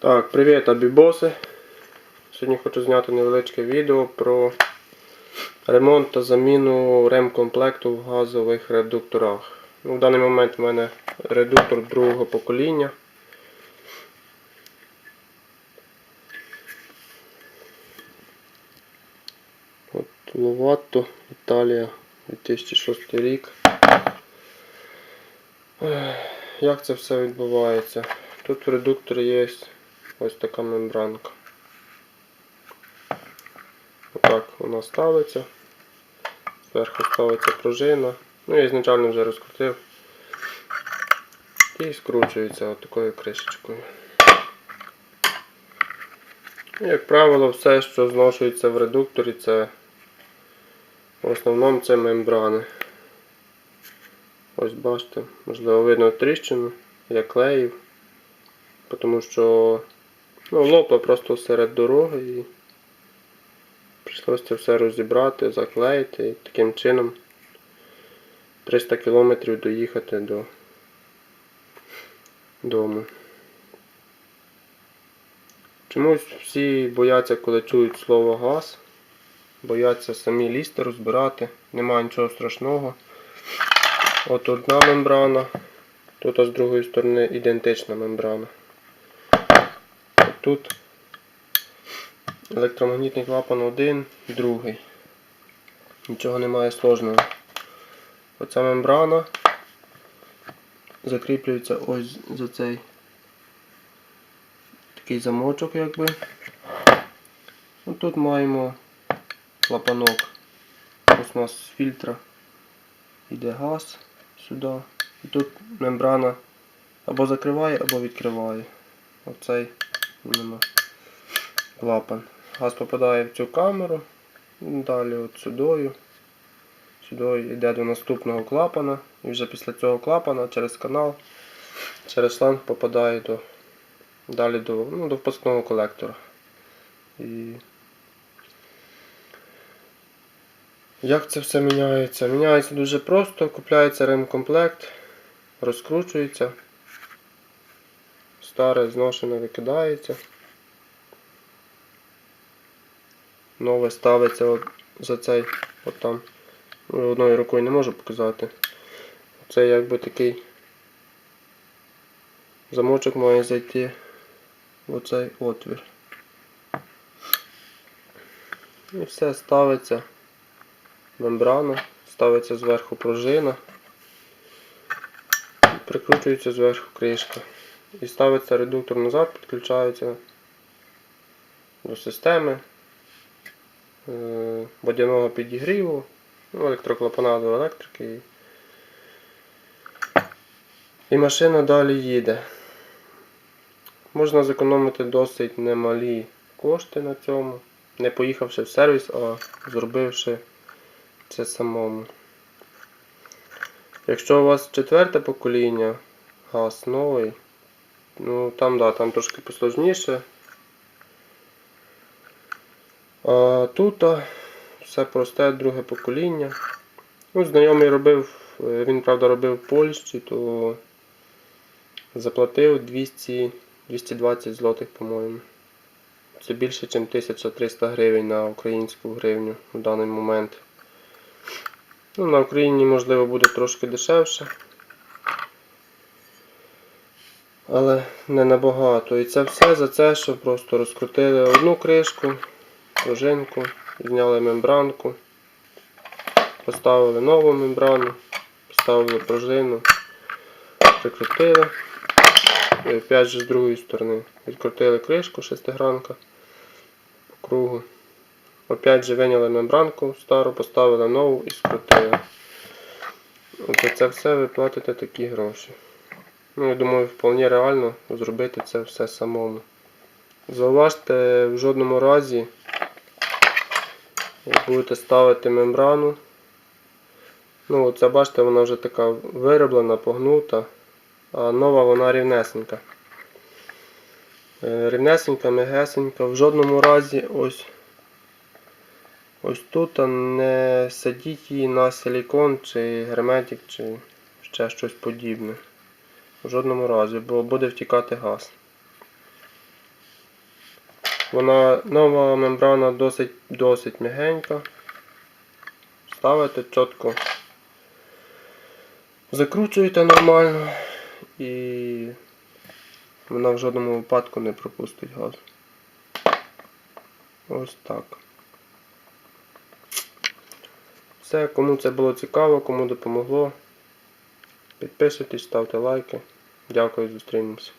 Так, привіт, абібоси. Сьогодні хочу зняти невеличке відео про ремонт та заміну ремкомплекту в газових редукторах. Ну, в даний момент в мене редуктор другого покоління. От Ловато, Італія, 2006 рік. Як це все відбувається? Тут в редукторі є ось така мембранка. Отак вона ставиться. Зверху ставиться пружина. Ну я ізначально вже розкрутив. І скручується такою кришечкою. Як правило, все, що зношується в редукторі, це в основному це мембрани. Ось бачите, можливо видно тріщину, я клеїв, тому що ну, лопло просто серед дороги і прийшлося це все розібрати, заклеїти і таким чином 300 кілометрів доїхати до дому. Чомусь всі бояться, коли чують слово газ, бояться самі лізти, розбирати, немає нічого страшного. От одна мембрана, тут а з другої сторони ідентична мембрана. Тут електромагнітний клапан один, другий. Нічого немає сложного. Оця мембрана закріплюється ось за цей такий замочок якби. От тут маємо клапанок. Ось у нас з фільтра йде газ сюди. І тут мембрана або закриває, або відкриває. Оцей іменно клапан. Газ попадає в цю камеру. Далі от сюдою. Сюди йде до наступного клапана. І вже після цього клапана через канал, через шланг попадає до, далі до, ну, до впускного колектора. І Як це все міняється? Міняється дуже просто, купляється ремкомплект, розкручується, старе зношене викидається. Нове ставиться за цей от там. Ну, Одною рукою не можу показати. Це якби такий замочок має зайти в оцей отвір. І все ставиться мембрана, ставиться зверху пружина, прикручується зверху кришка. І ставиться редуктор назад, підключається до системи е, водяного підігріву, ну, електроклапана до електрики. І машина далі їде. Можна зекономити досить немалі кошти на цьому, не поїхавши в сервіс, а зробивши це самому. Якщо у вас четверте покоління, газ новий, ну там да, там трошки посложніше. А тут а, все просте друге покоління. Ну, Знайомий робив, е, він правда робив в Польщі, то заплатив 200, 220 злотих, по-моєму. Це більше, ніж 1300 гривень на українську гривню в даний момент. Ну, На Україні, можливо, буде трошки дешевше. Але не набагато. І це все за це, що просто розкрутили одну кришку, пружинку, зняли мембранку, поставили нову мембрану, поставили пружину, прикрутили. І опять же з другої сторони. Відкрутили кришку шестигранка по кругу. Опять же виняли мембранку стару, поставили нову і скрутили. За це все ви платите такі гроші. Ну, я думаю, вполне реально зробити це все самому. Зауважте, в жодному разі, як будете ставити мембрану. Ну, оце бачите, вона вже така вироблена, погнута, а нова вона рівнесенька. Е, Рівнесенька, мегесенька, в жодному разі ось Ось тут не садіть її на силікон чи герметик, чи ще щось подібне. В жодному разі, бо буде втікати газ. Вона нова мембрана досить досить м'ягенька. Ставите чітко. Закручуєте нормально і вона в жодному випадку не пропустить газ. Ось так. Все, кому це було цікаво, кому допомогло. Підписуйтесь, ставте лайки. Дякую, зустрінемося.